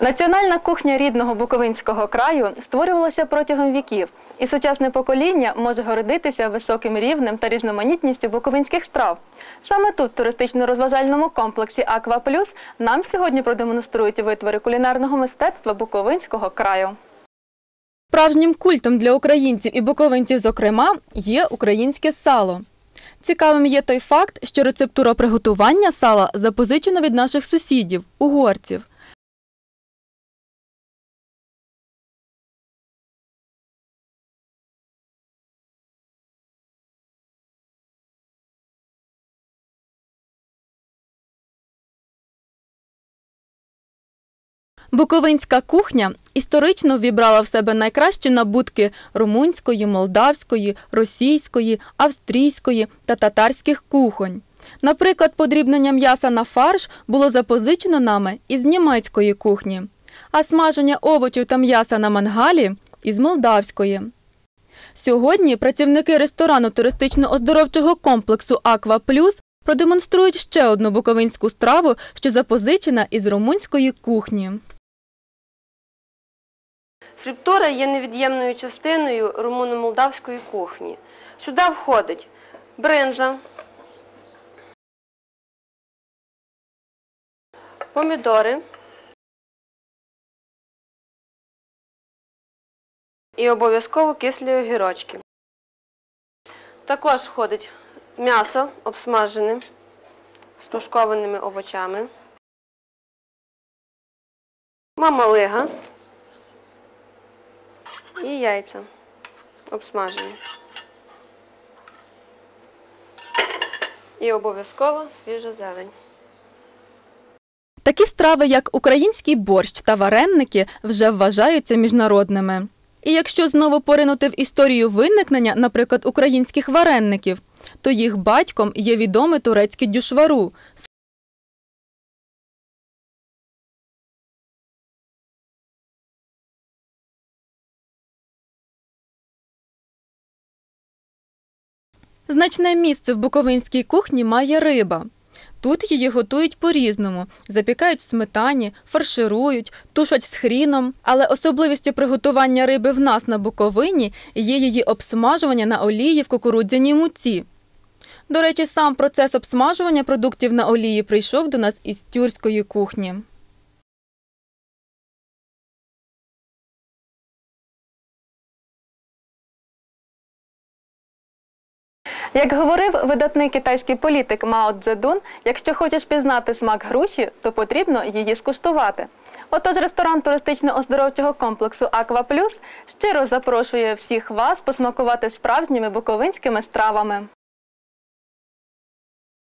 Національна кухня рідного Буковинського краю створювалася протягом віків, і сучасне покоління може гордитися високим рівнем та різноманітністю буковинських страв. Саме тут, в туристично-розважальному комплексі Аква Плюс, нам сьогодні продемонструють витвори кулінарного мистецтва Буковинського краю. Справжнім культом для українців і буковинців, зокрема, є українське сало. Цікавим є той факт, що рецептура приготування сала запозичена від наших сусідів, угорців. Буковинська кухня історично вібрала в себе найкращі набутки румунської, молдавської, російської, австрійської та татарських кухонь. Наприклад, подрібнення м'яса на фарш було запозичено нами із німецької кухні, а смаження овочів та м'яса на мангалі із молдавської. Сьогодні працівники ресторану туристично-оздоровчого комплексу Аква Плюс продемонструють ще одну буковинську страву, що запозичена із румунської кухні. Фріптура є невід'ємною частиною румуно-молдавської кухні. Сюди входить бринза, помідори і обов'язково кислі огірочки. Також входить м'ясо обсмажене з тушкованими овочами, мамалига і яйця обсмажені. І обов'язково свіжа зелень. Такі страви, як український борщ та вареники, вже вважаються міжнародними. І якщо знову поринути в історію виникнення, наприклад, українських вареників, то їх батьком є відомий турецький дюшвару. Значне місце в буковинській кухні має риба. Тут її готують по-різному, запікають в сметані, фарширують, тушать з хріном. Але особливістю приготування риби в нас на Буковині є її обсмажування на олії в кукурудзяній муці. До речі, сам процес обсмажування продуктів на олії прийшов до нас із тюркської кухні. Як говорив видатний китайський політик Мао Цзедун, якщо хочеш пізнати смак груші, то потрібно її скуштувати. Отож, ресторан туристично-оздоровчого комплексу Аква Плюс щиро запрошує всіх вас посмакувати справжніми буковинськими стравами.